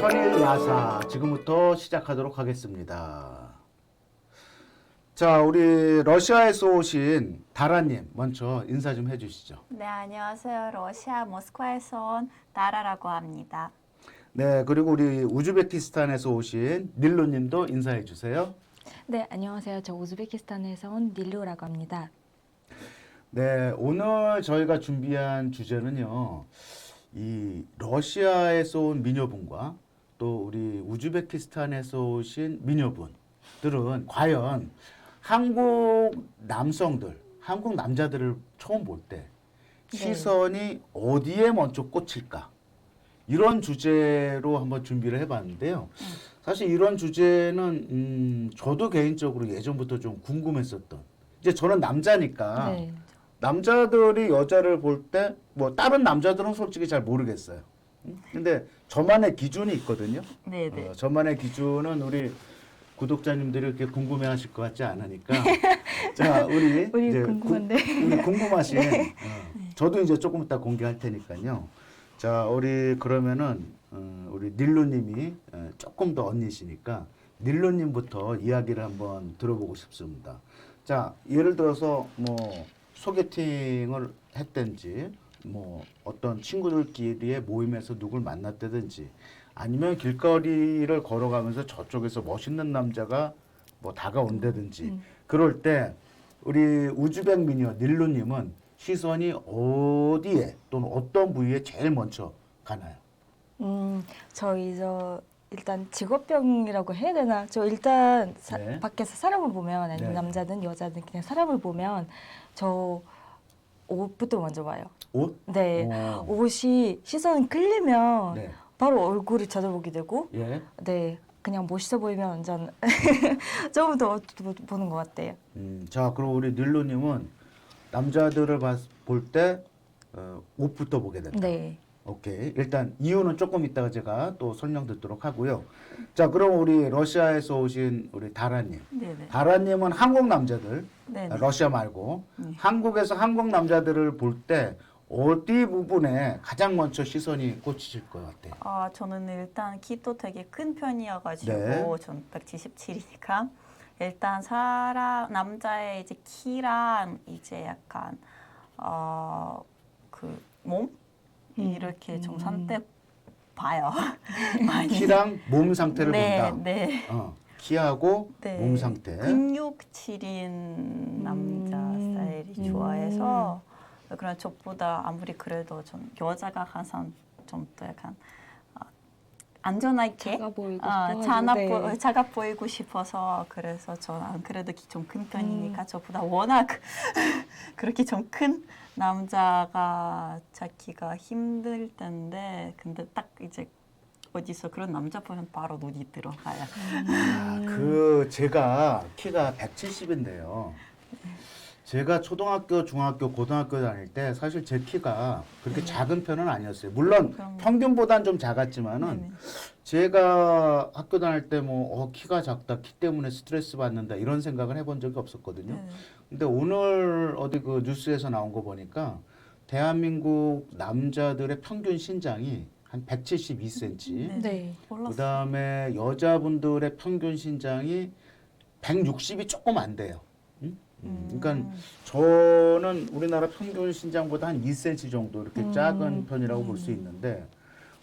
선일 야사 지금부터 시작하도록 하겠습니다. 자, 우리 러시아에서 오신 다라님 먼저 인사 좀 해주시죠. 네, 안녕하세요. 러시아 모스크바에서 온 다라라고 합니다. 네, 그리고 우리 우즈베키스탄에서 오신 닐로님도 인사해 주세요. 네, 안녕하세요. 저 우즈베키스탄에서 온 닐루라고 합니다. 네, 오늘 저희가 준비한 주제는요. 이 러시아에서 온 미녀분과 또 우리 우즈베키스탄에서 오신 미녀분들은 과연 한국 남성들, 한국 남자들을 처음 볼때 네. 시선이 어디에 먼저 꽂힐까? 이런 주제로 한번 준비를 해봤는데요. 사실 이런 주제는 음, 저도 개인적으로 예전부터 좀 궁금했었던. 이제 저는 남자니까 네. 남자들이 여자를 볼 때 뭐 다른 남자들은 솔직히 잘 모르겠어요. 음? 근데 저만의 기준이 있거든요. 네, 네. 어, 저만의 기준은 우리 구독자님들이 그렇게 궁금해하실 것 같지 않으니까 자 우리 우리 이제 궁금한데. 구- 우리 궁금하신 어, 저도 이제 조금 이따 공개할 테니까요. 자 우리 그러면은 어, 우리 닐로님이 어, 조금 더 언니시니까 닐로님부터 이야기를 한번 들어보고 싶습니다. 자 예를 들어서 뭐 소개팅을 했든지 뭐 어떤 친구들끼리의 모임에서 누굴 만났다든지 아니면 길거리를 걸어가면서 저쪽에서 멋있는 남자가 뭐 다가온다든지 음. 그럴 때 우리 우즈벡 미녀 닐루님은 시선이 어디에 또는 어떤 부위에 제일 먼저 가나요? 음, 저 이제 일단 직업병이라고 해야 되나? 저 일단 사- 네. 밖에서 사람을 보면 아니면 네. 남자든 여자든 그냥 사람을 보면 저 옷부터 먼저 봐요. 옷? 네. 어. 옷이 시선 끌리면 네. 바로 얼굴을 쳐다보게 되고 예. 네. 그냥 멋있어 보이면 완전 조금 더 보는 것 같아요. 음, 자, 그럼 우리 닐루님은 남자들을 볼때 어, 옷부터 보게 된다. 네. 오케이. 일단 이유는 조금 이따가 제가 또 설명 듣도록 하고요. 자, 그럼 우리 러시아에서 오신 우리 다라님. 네, 네. 다라님은 한국 남자들, 네, 아, 네. 러시아 말고 네. 한국에서 한국 남자들을 볼 때 어디 부분에 가장 먼저 시선이 꽂히실 것 같아요? 아, 저는 일단 키도 되게 큰 편이어가지고 네. 전 177이니까 일단 사람 남자의 이제 키랑 이제 약간 어그 몸 이렇게 좀 음. 선택 봐요. 많이. 키랑 몸 상태를 네, 본다. 네. 어, 키하고 네. 몸 상태. 근육질인 남자 음. 스타일이 좋아해서 그런 저보다 아무리 그래도 좀 여자가 항상 좀 더 약간 어, 안전하게 작아 보이고 어, 싶어가지고, 작아, 네. 보, 작아 보이고 싶어서 그래서 저는 안 그래도 좀큰 음. 편이니까 저보다 워낙 그렇게 좀 큰 남자가 찾기가 힘들 텐데 근데 딱 이제 어디서 그런 남자 보면 바로 눈이 들어가요. 아, 그 제가 키가 170인데요. 제가 초등학교, 중학교, 고등학교 다닐 때 사실 제 키가 그렇게 작은 편은 아니었어요. 물론 그럼- 평균보다는 좀 작았지만은 네네. 제가 학교 다닐 때 뭐 어, 키가 작다, 키 때문에 스트레스 받는다 이런 생각을 해본 적이 없었거든요. 네네. 근데 오늘 어디 그 뉴스에서 나온 거 보니까 대한민국 남자들의 평균 신장이 한 172cm. 네. 네. 몰랐어요. 그다음에 여자분들의 평균 신장이 160이 조금 안 돼요. 음? 음, 그러니까 저는 우리나라 평균 신장보다 한 2cm 정도 이렇게 음. 작은 편이라고 볼 수 있는데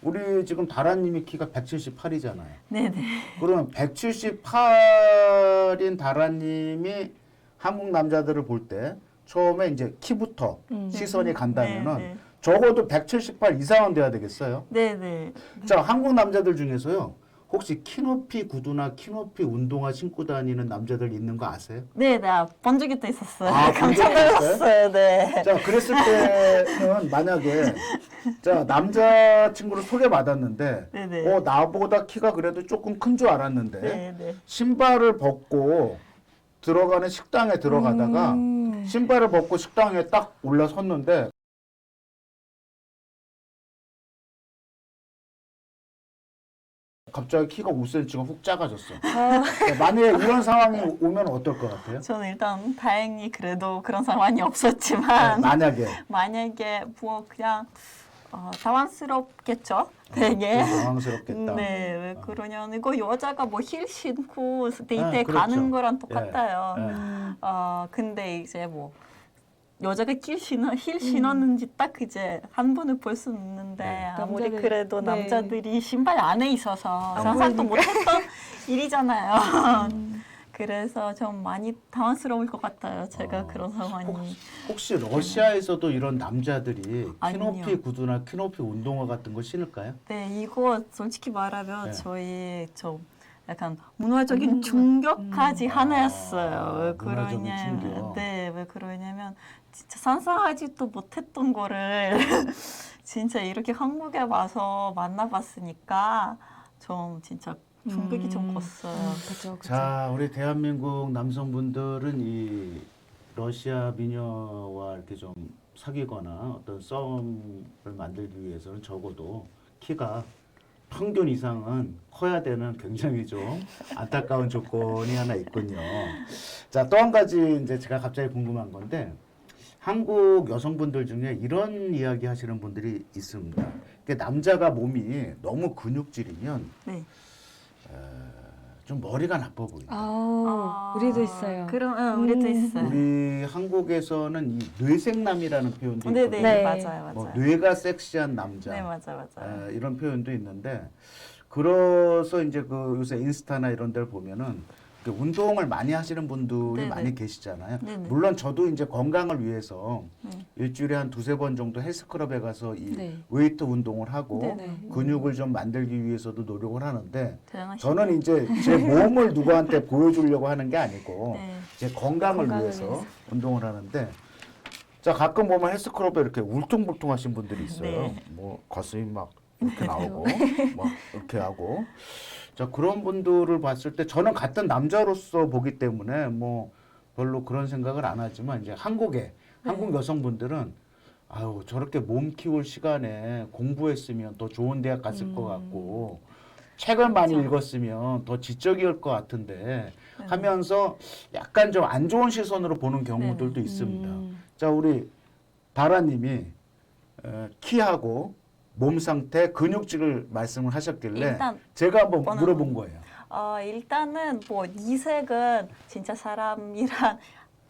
우리 지금 다라님이 키가 178이잖아요. 네네. 그러면 178인 다라님이 한국 남자들을 볼 때 처음에 이제 키부터 음. 시선이 간다면은 네, 네. 적어도 178 이상은 돼야 되겠어요. 네네. 자, 한국 남자들 중에서요. 혹시 키높이 구두나 키높이 운동화 신고 다니는 남자들 있는 거 아세요? 네네. 본 적이 또 있었어요. 아, 깜짝 놀랐어요. 네. 자, 그랬을 때는 만약에 자, 남자 친구를 소개받았는데 네네. 어, 나보다 키가 그래도 조금 큰 줄 알았는데 네 네. 신발을 벗고 들어가는 식당에 들어가다가 음. 신발을 벗고 식당에 딱 올라섰는데 갑자기 키가 5cm가 훅 작아졌어. 아, 네, 만약에 이런 상황이 오면 어떨 것 같아요? 저는 일단 다행히 그래도 그런 상황이 네, 없었지만 만약에 만약에 뭐 그냥 어, 당황스럽겠죠, 되게. 좀 당황스럽겠다. 네, 왜 어. 그러냐면 이거 여자가 뭐 힐 신고 데이트에 아, 그렇죠. 가는 거랑 똑같아요. 예. 음. 어, 근데 이제 뭐 여자가 힐 신어 음. 힐 신었는지 딱 이제 한 번에 볼수 있는데 네. 아무리 남자들- 그래도 네. 남자들이 신발 안에 있어서 안 상상도. 못했던 일이잖아요. 음. 그래서 좀 많이 당황스러울 것 같아요. 제가 어. 그런 상황이. 혹시 러시아에서도 이런 남자들이 아니요. 키높이 구두나 키높이 운동화 같은 거 신을까요? 네, 이거 솔직히 말하면 네. 저희 좀 약간 문화적인 음, 충격까지 음. 하나였어요. 아, 왜 그러냐면. 네, 왜 그러냐면 진짜 상상하지도 못했던 거를 진짜 이렇게 한국에 와서 만나봤으니까 좀 진짜 충격이 좀 음. 컸어요. 음, 그죠, 그죠. 자, 우리 대한민국 남성분들은 이 러시아 미녀와 이렇게 좀 사귀거나 어떤 썸을 만들기 위해서는 적어도 키가 평균 이상은 커야 되는 굉장히 좀 안타까운 조건이 하나 있군요. 자, 또 한 가지 이제 제가 갑자기 궁금한 건데 한국 여성분들 중에 이런 이야기 하시는 분들이 있습니다. 남자가 몸이 너무 근육질이면 네. 좀 머리가 나빠 보인다. 아, 우리도 있어요. 그럼 응, 우리도 음. 있어요. 우리 한국에서는 이 뇌생남이라는 표현도 네, 있거든요. 네, 네. 맞아요, 맞아요. 뭐 뇌가 섹시한 남자 네, 맞아요, 맞아요. 에, 이런 표현도 있는데 그래서 이제 그 요새 인스타나 이런 데를 보면은 그 운동을 많이 하시는 분들이 네네. 많이 계시잖아요. 네네. 물론 저도 이제 건강을 위해서 네. 일주일에 한 두세 번 정도 헬스클럽에 가서 이 네. 웨이트 운동을 하고 네네. 근육을 좀 만들기 위해서도 노력을 하는데. 저는 이제 제 몸을 누구한테 보여주려고 하는 게 아니고 네. 제 건강을, 건강을 위해서, 위해서. 운동을 하는데 자 가끔 보면 헬스클럽에 이렇게 울퉁불퉁하신 분들이 있어요. 네. 뭐 가슴이 막 이렇게 나오고 막 이렇게 하고 자 그런 분들을 봤을 때 저는 같은 남자로서 보기 때문에 뭐 별로 그런 생각을 안 하지만 이제 한국에 한국 여성분들은 아유 저렇게 몸 키울 시간에 공부했으면 더 좋은 대학 갔을 것 음. 같고 책을 많이 읽었으면 더 지적일 것 같은데 네. 하면서 약간 좀 안 좋은 시선으로 보는 경우들도 네. 있습니다. 음. 자 우리 다라님이 에, 키하고 몸 상태 근육질을 말씀을 하셨길래 일단 제가 한번 뻔한 물어본 거예요. 어, 일단은 뭐 이색은 진짜 사람이랑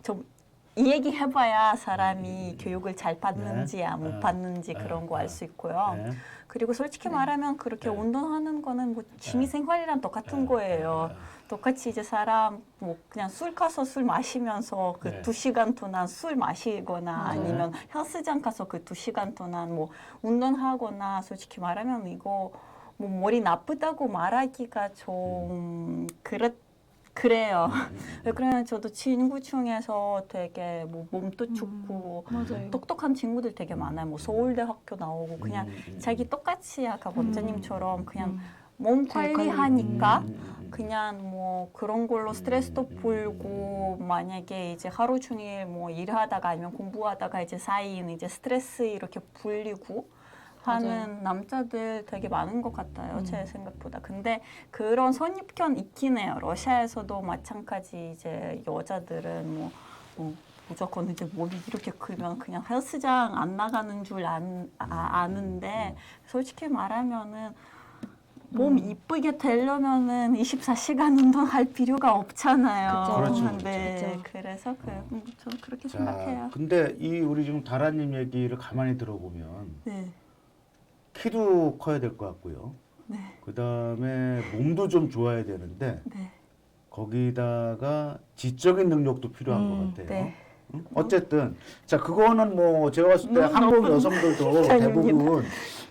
좀 얘기 해봐야 사람이 교육을 잘 받는지 네. 안못 네. 받는지 네. 그런 거 알 수 있고요. 네. 그리고 솔직히 말하면 그렇게 네. 운동하는 거는 뭐 취미 생활이랑 똑같은 거예요. 똑같이 이제 사람 뭐 그냥 술 가서 술 마시면서 그 네. 두 시간 동안 술 마시거나 네. 아니면 헬스장 가서 그 두 시간 동안 뭐 운동하거나 솔직히 말하면 이거 뭐 머리 나쁘다고 말하기가 좀 그렇 그래요. 왜 그러냐면 저도 친구 중에서 되게 뭐 몸도 좋고 맞아요. 똑똑한 친구들 되게 많아요. 뭐 서울대 학교 나오고 그냥 음, 음, 자기 똑같이 아까 원장님처럼 그냥 음. 몸잘 관리하니까 음, 음, 음. 그냥 뭐 그런 걸로 스트레스도 음, 음, 풀고 만약에 이제 하루 종일 뭐 일하다가 아니면 공부하다가 이제 쌓인 이제 스트레스 이렇게 풀리고 하는 남자들 되게 많은 것 같아요 제 생각보다. 근데 그런 선입견 있긴 해요. 러시아에서도 마찬가지 이제 여자들은 뭐, 뭐 무조건 이제 몸이 이렇게 크면 그냥 헬스장 안 나가는 줄 안, 아, 아는데 솔직히 말하면은 몸 이쁘게 되려면은 24시간 운동할 필요가 없잖아요. 그쵸. 그렇죠, 네, 그렇죠. 그래서 그, 음, 저는 그렇게 자, 생각해요. 근데 이 우리 지금 다라님 얘기를 가만히 들어보면 네, 키도 커야 될 것 같고요. 네, 그 다음에 몸도 좀 좋아야 되는데 네. 거기다가 지적인 능력도 필요한 음, 것 같아요. 네. 응? 어쨌든 자 그거는 뭐 제가 봤을 때 너무 한국 여성들도. 대부분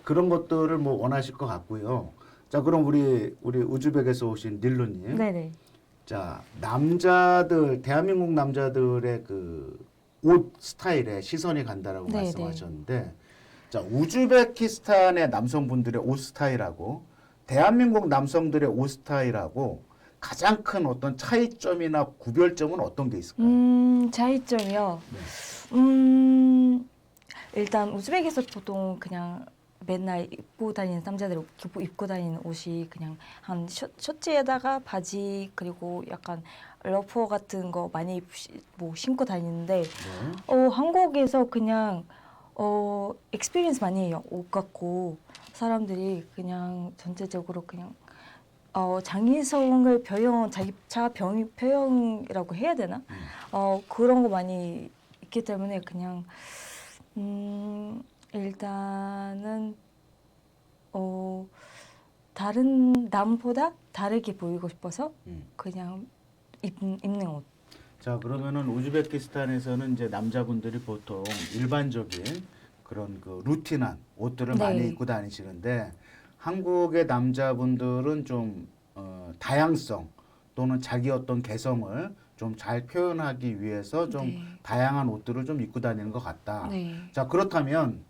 그런 것들을 뭐 원하실 것 같고요. 자 그럼 우리 우리 우즈벡에서 오신 닐루님, 네네. 자 남자들 대한민국 남자들의 그 옷 스타일에 시선이 간다라고 네, 말씀하셨는데 자 우즈베키스탄의 남성분들의 옷 스타일하고 대한민국 남성들의 옷 스타일하고 가장 큰 어떤 차이점이나 구별점은 어떤 게 있을까요? 음, 차이점이요. 네. 음, 일단 우즈벡에서 보통 그냥 맨날 입고 다니는 남자들 입고, 입고 다니는 옷이 그냥 한 셔, 셔츠에다가 바지 그리고 약간 러퍼 같은 거 많이 입, 뭐 신고 다니는데 네. 어, 한국에서 그냥 어 experience 많이 해요. 옷 같고 사람들이 그냥 전체적으로 그냥 어 장의성을 표현 자기 자병 표현이라고 해야 되나? 음. 어 그런 거 많이 있기 때문에 그냥 음 일단은 어 다른 남보다 다르게 보이고 싶어서 음. 그냥 입, 입는 옷. 자 그러면은 우즈베키스탄에서는 이제 남자분들이 보통 일반적인 그런 그 루틴한 옷들을 네. 많이 입고 다니시는데 한국의 남자분들은 좀 어, 다양성 또는 자기 어떤 개성을 좀 잘 표현하기 위해서 좀 네. 다양한 옷들을 좀 입고 다니는 것 같다. 네. 자 그렇다면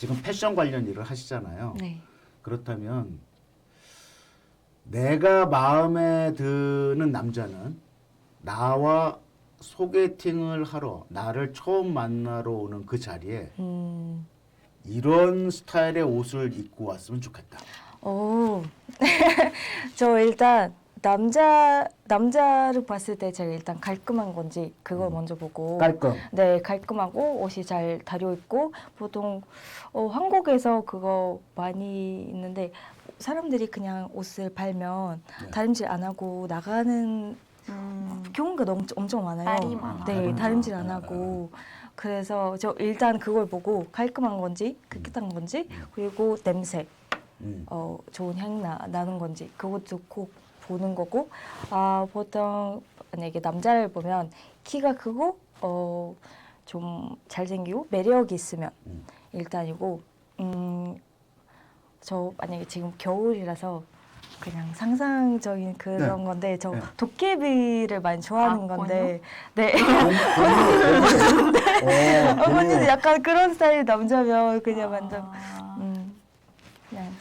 지금 패션 관련 일을 하시잖아요. 네. 그렇다면 내가 마음에 드는 남자는 나와 소개팅을 하러 나를 처음 만나러 오는 그 자리에 음. 이런 스타일의 옷을 입고 왔으면 좋겠다. 오. 저 일단 남자 남자를 봤을 때 제가 일단 깔끔한 건지 그걸 음. 먼저 보고 깔끔. 네 깔끔하고 옷이 잘 다려 있고 보통 어, 한국에서 그거 많이 있는데 사람들이 그냥 옷을 팔면 네. 다림질 안 하고 나가는 음. 경우가 너무 엄청 많아요. 많아. 네, 그렇죠. 다림질 안 네, 하고 그래서 저 일단 그걸 보고 깔끔한 건지 깨끗한 건지 그리고 냄새 음. 어, 좋은 향 나, 나는 건지 그것도 꼭 보는 거고 아 보통 만약에 남자를 보면 키가 크고 어, 좀 잘생기고 매력이 있으면 음. 일단이고 음, 저 만약에 지금 겨울이라서 그냥 상상적인 그런 네. 건데 저 네. 도깨비를 많이 좋아하는 아, 건데 네 어, 어머니는 약간 그런 스타일 남자면 그냥 완전 아. 음, 그냥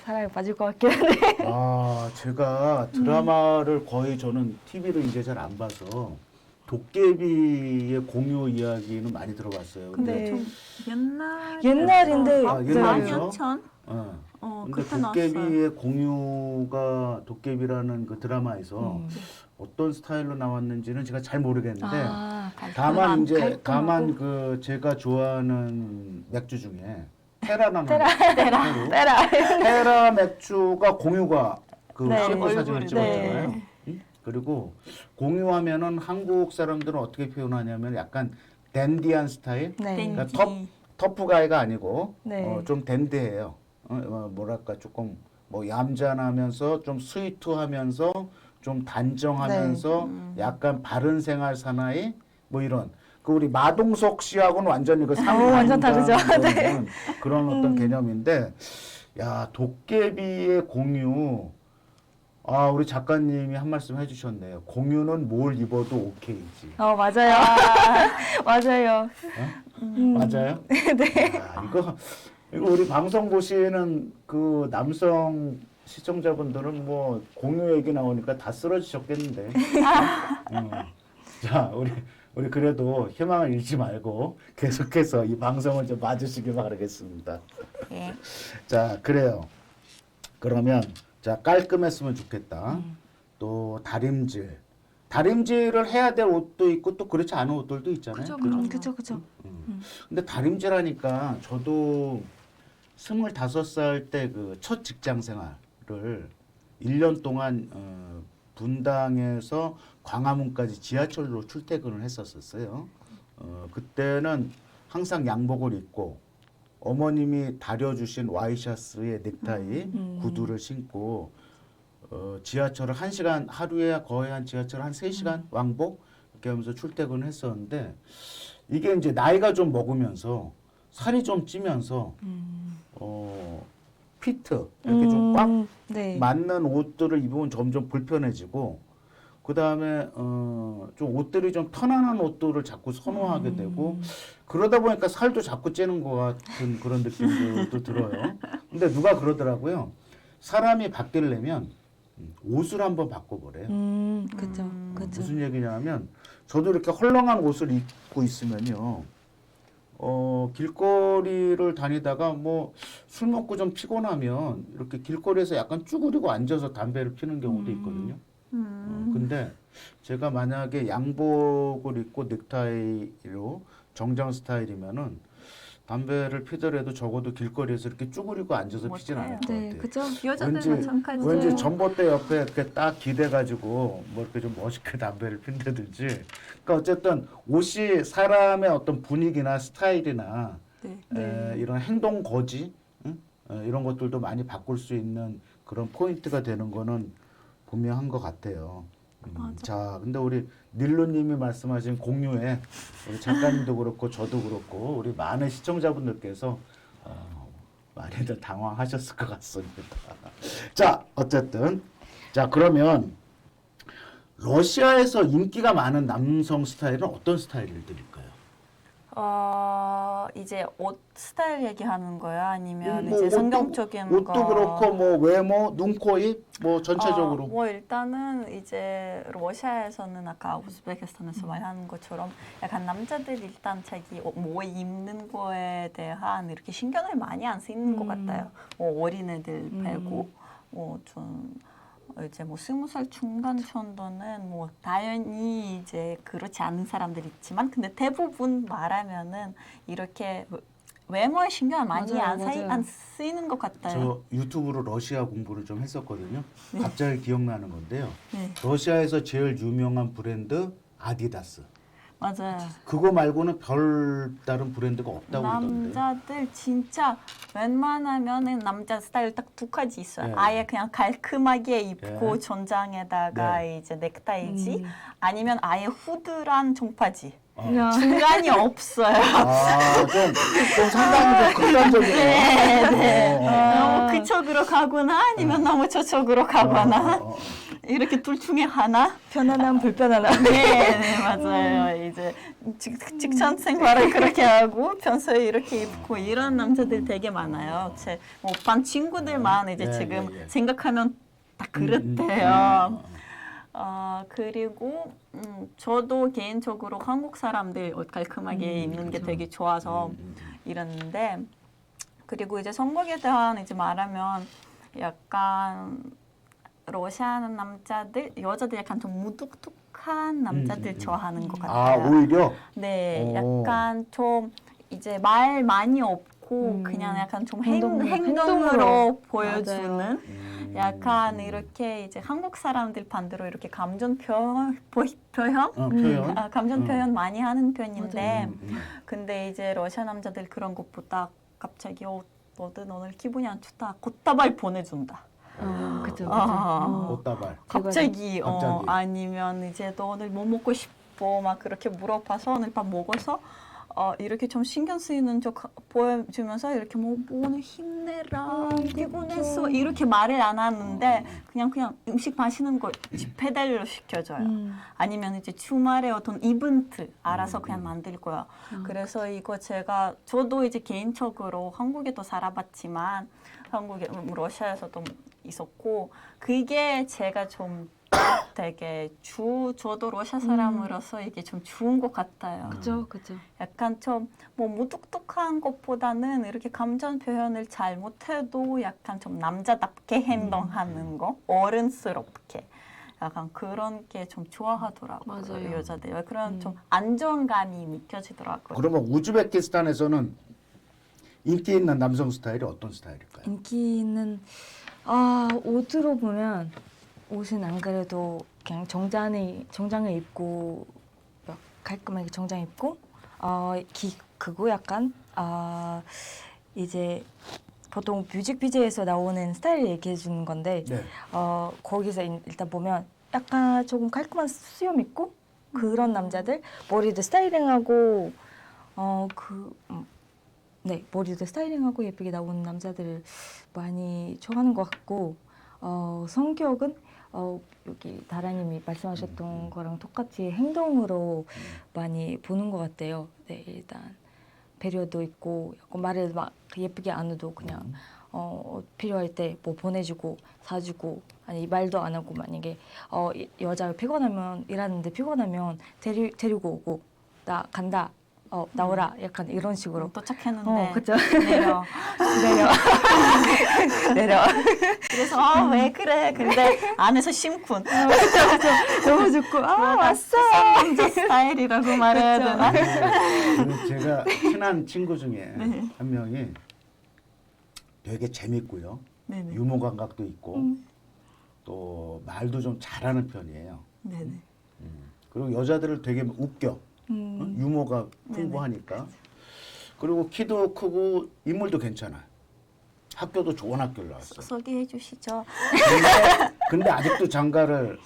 사랑에 빠질 것 같긴 한데 아, 제가 드라마를 거의 저는 TV를 이제 잘 안 봐서 도깨비의 공유 이야기는 많이 들어봤어요. 근데 네. 좀 옛날 옛날인데 아, 네. 옛날이죠? 4년 전? 어. 어, 근데 그때 나왔어요. 도깨비의 공유가 도깨비라는 그 드라마에서 음. 어떤 스타일로 나왔는지는 제가 잘 모르겠는데 아, 다만 이제. 다만 그 제가 좋아하는 맥주 중에 테라라는 테라. 테라 때라 테라 맥주가 공유가 그 네, CF 사진을 얼굴, 찍었잖아요. 네. 응? 그리고 공유하면은 한국 사람들은 어떻게 표현하냐면 약간 댄디한 스타일, 네. 그러니까 top 터프가이가 아니고 네. 어, 좀 댄디해요. 어, 어, 뭐랄까 조금 뭐 얌전하면서 좀 스위트하면서 좀 단정하면서 네. 음. 약간 바른 생활 사나이 뭐 이런 그 우리 마동석 씨하고는 완전히 그 상이 어, 완전 다르죠. 네. 그런, 어떤 음. 개념인데 야 도깨비의 공유 아 우리 작가님이 한 말씀 해주셨네요. 공유는 뭘 입어도 오케이지. 어 맞아요 맞아요 음. 맞아요? 네. 아, 이거 이거 우리 방송 보시는 그 남성 시청자분들은 뭐 공유 얘기 나오니까 다 쓰러지셨겠는데. 음. 자, 우리 우리 그래도 희망을 잃지 말고 계속해서 이 방송을 좀 봐주시기 바라겠습니다. 예. 자, 그래요. 그러면 자 깔끔했으면 좋겠다. 또 다림질. 다림질을 해야 될 옷도 있고 또 그렇지 않은 옷들도 있잖아요. 그죠, 그죠? 음, 그쵸 그쵸 음. 근데 다림질 하니까 저도 스물다섯 살 때 그 첫 직장 생활을 1년 동안 어, 분당에서 광화문까지 지하철로 출퇴근을 했었었어요. 어, 그때는 항상 양복을 입고 어머님이 다려주신 와이셔츠에 넥타이, 음. 구두를 신고 어, 지하철을 한 시간 하루에 거의 한 지하철 한세 시간 왕복 이렇게 하면서 출퇴근을 했었는데 이게 이제 나이가 좀 먹으면서 살이 좀 찌면서 음. 어 피트 이렇게 좀꽉 음, 네. 맞는 옷들을 입으면 점점 불편해지고 그 다음에 어 좀 옷들이 좀 편안한 옷들을 자꾸 선호하게 되고 음. 그러다 보니까 살도 자꾸 찌는 것 같은 그런 느낌도 들어요. 근데 누가 그러더라고요. 사람이 바뀌려면 음, 옷을 한번 바꿔보래요. 음 그쵸 음. 그쵸 무슨 얘기냐면 저도 이렇게 헐렁한 옷을 입고 있으면요. 어, 길거리를 다니다가 뭐 술 먹고 좀 피곤하면 이렇게 길거리에서 약간 쭈그리고 앉아서 담배를 피는 경우도 있거든요. 어, 음. 근데 제가 만약에 양복을 입고 넥타이로 정장 스타일이면은 담배를 피더라도 적어도 길거리에서 이렇게 쭈그리고 앉아서 못 피진. 않을 것 네, 같아요. 그죠? 여자들 왠지 마찬가지. 왠지 전봇대 옆에 이렇게 딱 기대가지고 뭐 이렇게 좀 멋있게 담배를 핀다든지. 그러니까 어쨌든 옷이 사람의 어떤 분위기나 스타일이나 네. 에, 이런 행동 거지 응? 어, 이런 것들도 많이 바꿀 수 있는 그런 포인트가 되는 거는 분명한 것 같아요. 음, 맞아. 자, 근데 우리 닐로님이 말씀하신 공유에 우리 작가님도 그렇고 저도 그렇고 우리 많은 시청자분들께서 어, 많이들 당황하셨을 것 같습니다. 자, 어쨌든 자 그러면 러시아에서 인기가 많은 남성 스타일은 어떤 스타일들일까요? 어 이제 옷 스타일 얘기하는 거야 아니면 뭐 이제 옷도- 성경적인 옷도 거. 그렇고 뭐 외모, 눈, 코, 입, 뭐 전체적으로 어, 뭐 일단은 이제 러시아에서는 아까 우즈베키스탄에서 말하는 것처럼 약간 남자들 일단 자기 옷, 뭐 입는 거에 대한 이렇게 신경을 많이 안 쓰는 것 음. 같아요. 뭐 어린 애들 음. 빼고 뭐좀 이제 뭐 스무 살 중반 정도는 뭐 당연히 이제 그렇지 않은 사람들 있지만 근데 대부분 말하면은 이렇게 외모에 신경 많이 맞아요, 안, 사이, 맞아요. 안 쓰이는 것 같아요. 저 유튜브로 러시아 공부를 좀 했었거든요. 네. 갑자기 기억나는 건데요. 네, 러시아에서 제일 유명한 브랜드 아디다스. 맞아요. 그거 말고는 별 다른 브랜드가 없다고 그러던데. 남자들 진짜 웬만하면은 남자 스타일 딱 두 가지 있어요. 네. 아예 그냥 깔끔하게 입고 네. 전장에다가 이제 넥타이지 음. 아니면 아예 후드란 종바지. 어. 야. 중간이 없어요. 아, 좀, 좀 상당히 좀 극단적이네요. 네, 네. 어, 어, 아. 너무 그쪽으로 가거나 아니면 너무 저쪽으로 가거나 어, 어, 어. 이렇게 둘 중에 하나. 편안함 불편안함. 네, 네 맞아요. 이제 직, 직장 생활을 그렇게 하고 평소에 이렇게 입고 이런 남자들 되게 많아요. 제뭐반 친구들만 이제 예, 지금 예, 예. 생각하면 다 음, 음, 음, 그렇대요. 음, 어, 그리고 음, 저도 개인적으로 한국 사람들 옷 깔끔하게 음, 입는 게 그렇죠. 되게 좋아서 음, 음, 음. 이랬는데 그리고 이제 성격에 대한 이제 말하면 약간 러시아는 남자들 여자들 약간 좀 무뚝뚝한 남자들 음, 음. 좋아하는 것 아, 같아요. 오히려? 네, 오. 약간 좀 이제 말 많이 없고 음. 그냥 약간 좀 행, 행동- 행동으로, 행동으로. 보여주는. 음, 약간 이렇게 이제 한국 사람들 반대로 이렇게 감정 표, 보- 표현 어, 표현. 아, 감정 음. 표현 많이 하는 편인데 음, 음. 근데 이제 러시아 남자들 그런 것보다 갑자기 어, 너는 오늘 기분이 안 좋다 꽃다발 보내준다 어. 아. 어. 꽃다발. 갑자기, 어, 갑자기. 아니면 이제 너 오늘 뭐 먹고 싶어 막 그렇게 물어봐서 오늘 밥 먹어서 어, 이렇게 좀 신경 쓰이는 척 보여주면서 이렇게 뭐, 뭐 오늘 힘내라 피곤했어 이렇게 말을 안 하는데 그냥 그냥 음식 마시는 거 배달로 시켜줘요. 음. 아니면 이제 주말에 어떤 이벤트 알아서 음, 그냥 음. 만들 거야. 음. 그래서 이거 제가 저도 이제 개인적으로 한국에도 살아봤지만 한국에 음, 러시아에서도 있었고 그게 제가 좀 되게 주 저도 러시아 사람으로서 이게 좀 좋은 것 같아요. 그죠, 그죠. 약간 좀 뭐 무뚝뚝한 것보다는 이렇게 감정 표현을 잘 못해도 약간 좀 남자답게 행동하는 거 어른스럽게 약간 그런 게 좀 좋아하더라고요 맞아요. 여자들 그런 음. 좀 안정감이 느껴지더라고요. 그러면 우즈베키스탄에서는 인기 있는 남성 스타일이 어떤 스타일일까요? 인기는 아 옷으로 보면 옷은 안 그래도 그냥 정장을 정장을 입고 막 깔끔하게 정장 입고 어 기 그거 약간 아 이제 보통 뮤직 비디오에서 나오는 스타일 얘기해 주는 건데 네. 어 거기서 일- 일단 보면 약간 조금 깔끔한 수염 있고 그런 남자들 머리도 스타일링하고 어그 음, 네 머리도 스타일링하고 예쁘게 나오는 남자들을 많이 좋아하는 것 같고 어 성격은 어 여기 다라님이 말씀하셨던 거랑 똑같이 행동으로 많이 보는 것 같아요. 네 일단 배려도 있고 약간 말을 막 예쁘게 안 해도 그냥 어 필요할 때 뭐 보내주고 사주고 아니 말도 안 하고 만약에 어 이- 여자가 피곤하면 일하는데 피곤하면 데리 데리고 오고 나 간다 어 나오라 약간 이런 식으로 도착했는데 어 그죠 내려. 내려 내려 그래서 아, 왜 그래? 근데 안에서 심쿵. 너무 좋고 아 왔어 남자 스타일이라고 말해야 되나? 그리고 제가 친한 친구 중에 네. 한 명이 되게 재밌고요. 네네. 유머 감각도 있고 음. 또 말도 좀 잘하는 편이에요. 네네. 그리고 여자들을 되게 웃겨. 어? 음. 유머가. 풍부하니까. 그리고 키도 크고 인물도 괜찮아. 학교도 좋은 학교를 나왔어. 소개해 주시죠. 근데, 근데 아직도 장가를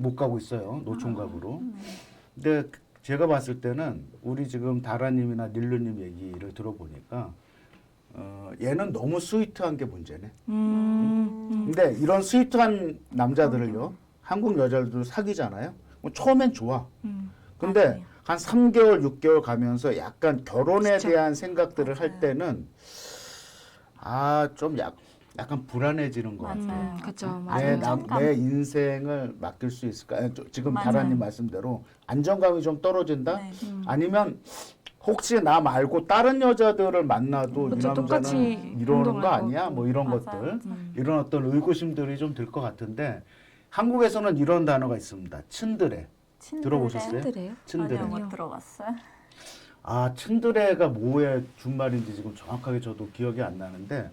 못 가고 있어요. 노총각으로. 근데 제가 봤을 때는 우리 지금 다라님이나 닐루님 얘기를 들어보니까 어, 얘는 너무 스위트한 게 문제네. 음. 근데 이런 스위트한 남자들을요, 한국 여자들도 사귀잖아요. 뭐 처음엔 좋아. 음. 근데 맞아요. 한 3개월, 6개월 가면서 약간 결혼에 그쵸. 대한 생각들을 할 맞아요. 때는 아, 좀 약, 약간 불안해지는 것 같아요. 음, 그쵸, 내, 맞아요. 남. 내 인생을 맡길 수 있을까? 아니, 저- 지금. 다라님 말씀대로 안정감이 좀 떨어진다? 네. 음. 아니면 혹시 나 말고 다른 여자들을 만나도 이 그쵸, 남자는 이러는 거 아니야? 뭐 이런 맞아요. 것들 음. 이런 어떤 의구심들이 좀 들 것 같은데 한국에서는 이런 단어가 있습니다. 츤드레 친드레? 들어보셨어요? 츤드레 아니요. 못 들어봤어요. 아 츤드레가 뭐의 준말인지 지금 정확하게 저도 기억이 안 나는데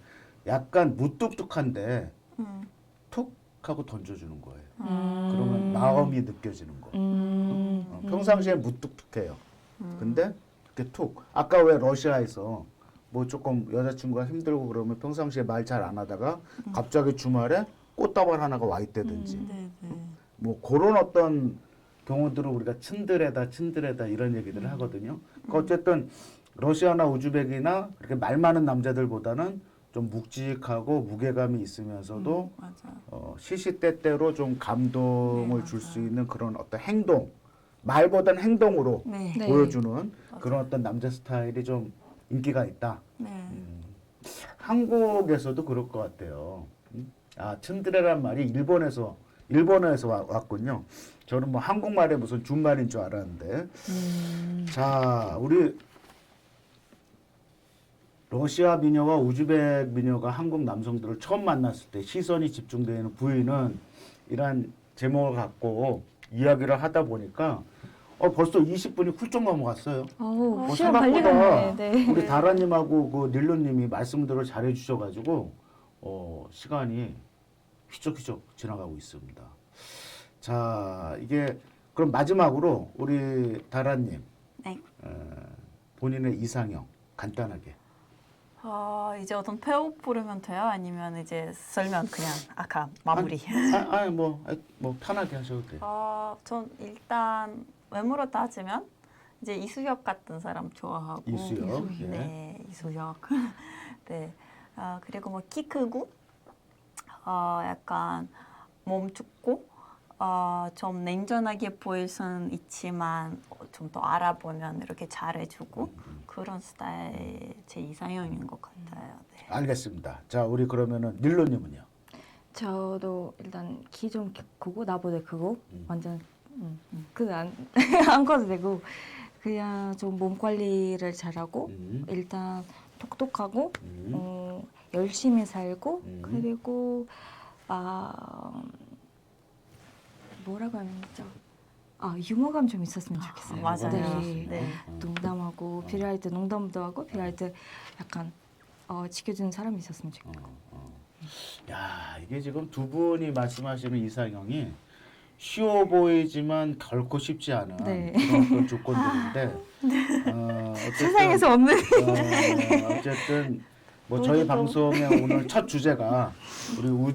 약간 무뚝뚝한데 음. 툭 하고 던져주는 거예요. 음. 그러면 마음이 느껴지는 거예요. 음. 어, 평상시에 무뚝뚝해요. 음. 근데 이렇게 툭 아까 왜 러시아에서 뭐 조금 여자친구가 힘들고 그러면 평상시에 말 잘 안 하다가 갑자기 주말에 꽃다발 하나가 와 있다든지 네, 네. 뭐 그런 어떤 경우들을 우리가 츤드레다 츤드레다 이런 얘기들을 하거든요. 그러니까 어쨌든 러시아나 우즈벡이나 그렇게 말 많은 남자들보다는 좀 묵직하고 무게감이 있으면서도 맞아. 어, 시시때때로 좀 감동을 네, 줄 수. 있는 그런 어떤 행동 말보다는 행동으로 네. 네. 보여주는 그런 어떤 남자 스타일이 좀 인기가 있다. 네. 음, 한국에서도 그럴 것 같아요. 음? 아 츤드레란 말이 일본에서 일본어에서 와- 왔군요. 저는 뭐 한국말에 무슨 준말인 줄 알았는데. 음. 자, 우리 러시아 미녀와 우즈벡 미녀가 한국 남성들을 처음 만났을 때 시선이 집중되는 부위는 이란 제목을 갖고 이야기를 하다 보니까 어, 벌써 20분이 훌쩍 넘어갔어요. 어, 시간 빨리 생각보다. 네. 우리 다라님하고 그 닐루님이 말씀들을 잘해 주셔가지고 어, 시간이 휘적휘적 지나가고 있습니다. 자, 이게 그럼 마지막으로 우리 다라님 네. 어, 본인의 이상형 간단하게. 어, 이제 어떤 배우 부르면 돼요? 아니면 이제 설명 그냥 아까 마무리? 아, 아니 뭐, 아, 뭐 편하게 하셔도 돼요. 어, 전 일단 외모로 따지면 이제 이수혁 같은 사람 좋아하고 이수혁, 예. 네, 이수혁. 네. 어, 그리고 뭐 키 크고 어, 약간 몸 춥고 어, 좀 냉정하게 보일 수는 있지만 좀 더 알아보면 이렇게 잘해주고 그런 스타일 제 이상형인 것 같아요. 네. 알겠습니다. 자, 우리 그러면은 닐루님은요. 저도 일단 키 좀 크고 나보다 크고 음. 완전 음, 그안 안 커도 되고 그냥 좀 몸 관리를 잘하고 음, 일단 똑똑하고 음, 어, 열심히 살고 음. 그리고 아 뭐라고 하면 죠아 유머감 좀 있었으면 좋겠어요. 맞아요. 네. 네. 어. 농담하고 필요할 때 농담도 하고 필요할 때 약간 어, 지켜주는 사람이 있었으면 좋겠어요. 어, 어. 야, 이게 지금 두 분이 말씀하시는 이상형이 쉬워 보이지만 결코 쉽지 않은 네. 그런 어떤 조건들인데 어, 어쨌든 세상에서 없는 어, 어쨌든 뭐 저희. 방송의 오늘 첫 주제가 우리 우,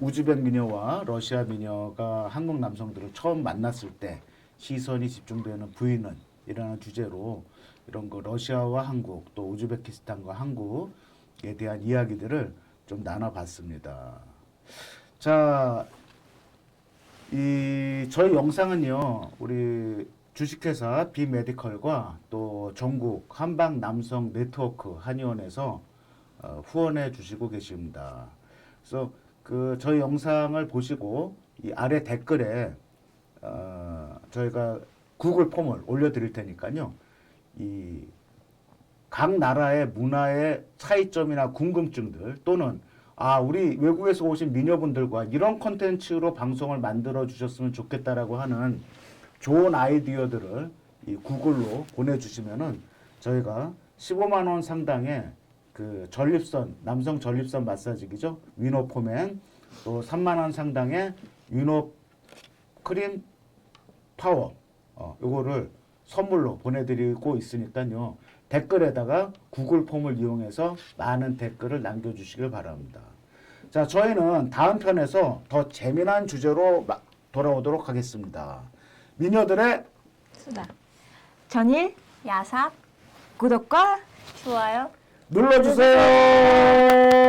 우즈벡 미녀와 러시아 미녀가 한국 남성들을 처음 만났을 때 시선이 집중되는 부위는 이라는 주제로 이런 거 러시아와 한국 또 우즈베키스탄과 한국에 대한 이야기들을 좀 나눠봤습니다. 자, 이 저희 영상은요 우리 주식회사 비메디컬과 또 전국 한방 남성 네트워크 한의원에서 어, 후원해 주시고 계십니다. 그래서 그 저희 영상을 보시고 이 아래 댓글에 어, 저희가 구글 폼을 올려드릴 테니까요. 이 각 나라의 문화의 차이점이나 궁금증들 또는 아 우리 외국에서 오신 미녀분들과 이런 컨텐츠로 방송을 만들어 주셨으면 좋겠다라고 하는 좋은 아이디어들을 이 구글로 보내주시면은 저희가 15만 원 상당의 그 전립선 남성 전립선 마사지기죠 위노포맨 또 3만 원 상당의 위노 크림 파워 어, 요거를 선물로 보내드리고 있으니까요 댓글에다가 구글 폼을 이용해서 많은 댓글을 남겨주시길 바랍니다. 자 저희는 다음 편에서 더 재미난 주제로 마- 돌아오도록 하겠습니다. 미녀들의 수다. 전일 야삽 구독과 좋아요. 눌러주세요.